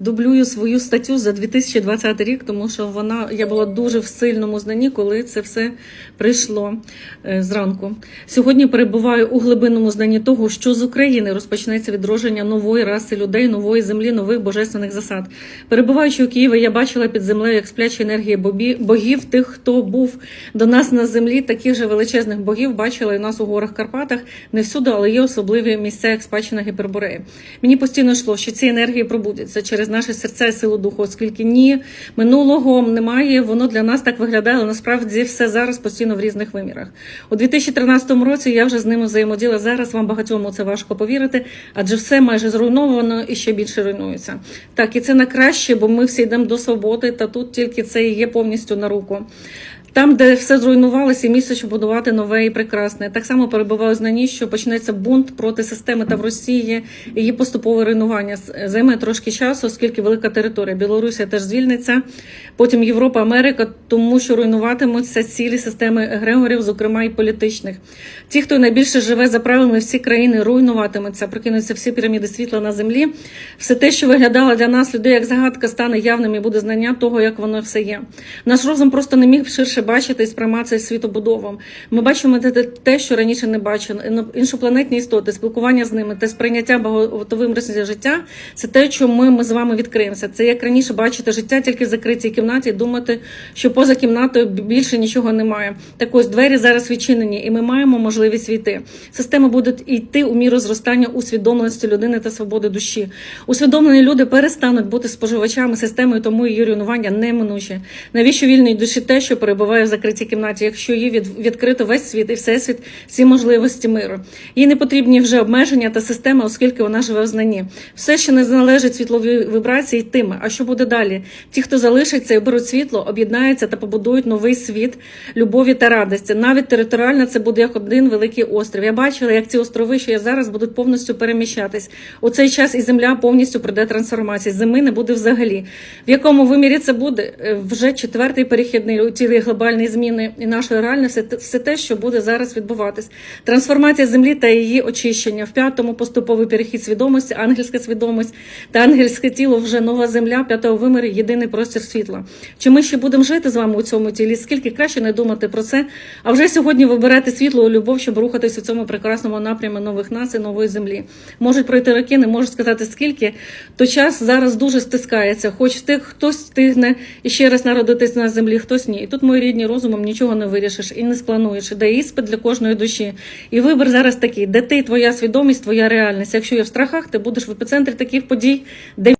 дублюю свою статтю за 2020 рік, тому що вона я була дуже в сильному знанні, коли це все прийшло е, зранку. Сьогодні перебуваю у глибинному знанні того, що з України розпочнеться відродження нової раси людей, нової землі, нових божественних засад. Перебуваючи у Києві, я бачила під землею як сплячі енергії богів, тих, хто був до нас на землі, таких же величезних богів бачила і нас у горах Карпатах. Не всюди, але є особливі місця, як спадщина Гіпербореї. Мені постійно йшло, що ці енергії пробудяться наше серце і силу духу, оскільки ні минулого немає. Воно для нас так виглядає, але насправді все зараз постійно в різних вимірах. У 2013 році я вже з ними взаємоділа. Зараз вам багатьом це важко повірити, адже все майже зруйновано і ще більше руйнується. Так, і це на краще, бо ми всі йдемо до свободи, та тут тільки це і є повністю на руку. Там, де все зруйнувалося, і місце, щоб будувати нове і прекрасне. Так само перебуваю в знанні, що почнеться бунт проти системи та в Росії її поступове руйнування. Займе трошки часу, оскільки велика територія. Білорусія теж звільниться, потім Європа, Америка, тому що руйнуватимуться цілі системи егрегорів, зокрема і політичних. Ті, хто найбільше живе за правилами, всі країни руйнуватимуться, прокинуться всі піраміди світла на землі. Все те, що виглядало для нас людей як загадка, стане явним і буде знання того, як воно все є. Наш розум просто не міг ширше бачити і сприйматися світобудовом. Ми бачимо те, те- те, що раніше не бачили. Іншопланетні істоти, спілкування з ними та сприйняття багатовим рисів життя це те, чому ми з вами відкриємося. Це як раніше бачити життя тільки в закритій кімнаті і думати, що поза кімнатою більше нічого немає. Так ось двері зараз відчинені, і ми маємо можливість війти. Система буде йти у міру зростання усвідомленості людини та свободи душі. Усвідомлені люди перестануть бути споживачами системи, тому її руйнування неминуче. Навіщо вільній душі те, що перебуває в закритій кімнаті, якщо її від, відкрито весь світ і всесвіт, всі можливості миру. Їй не потрібні вже обмеження та система, оскільки вона живе в знанні. Все, що не належить світловій вібрації, йтиме. А що буде далі? Ті, хто залишиться і беруть світло, об'єднаються та побудують новий світ любові та радості. Навіть територіально це буде як один великий острів. Я бачила, як ці острови, що є зараз, будуть повністю переміщатись. У цей час і земля повністю прийде трансформації. Зими не буде взагалі. В якому вимірі це буде? Е, Вже четвертий перехідний у цілі глобальні зміни і нашої реальності, все те- що буде зараз відбуватись. Трансформація землі та її очищення. В п'ятому поступовий перехід свідомості, ангельська свідомість та ангельське тіло вже нова земля, п'ятого вимірі, єдиний простір світла. Чи ми ще будемо жити з вами у цьому тілі? Скільки краще не думати про це? А вже сьогодні вибирати світло і любов, щоб рухатися у цьому прекрасному напрямі нових націй, нової землі. Можуть пройти роки, не можу сказати скільки. То час зараз дуже стискається. Хоч тих, хтось встигне і ще раз народитись на землі, хтось ні. І тут мої рідні розумом нічого не вирішиш і не сплануєш. Іде іспит для кожної душі. І вибір зараз такий, де ти, твоя свідомість, твоя реальність. Якщо є в страхах, ти будеш в епіцентрі таких подій, де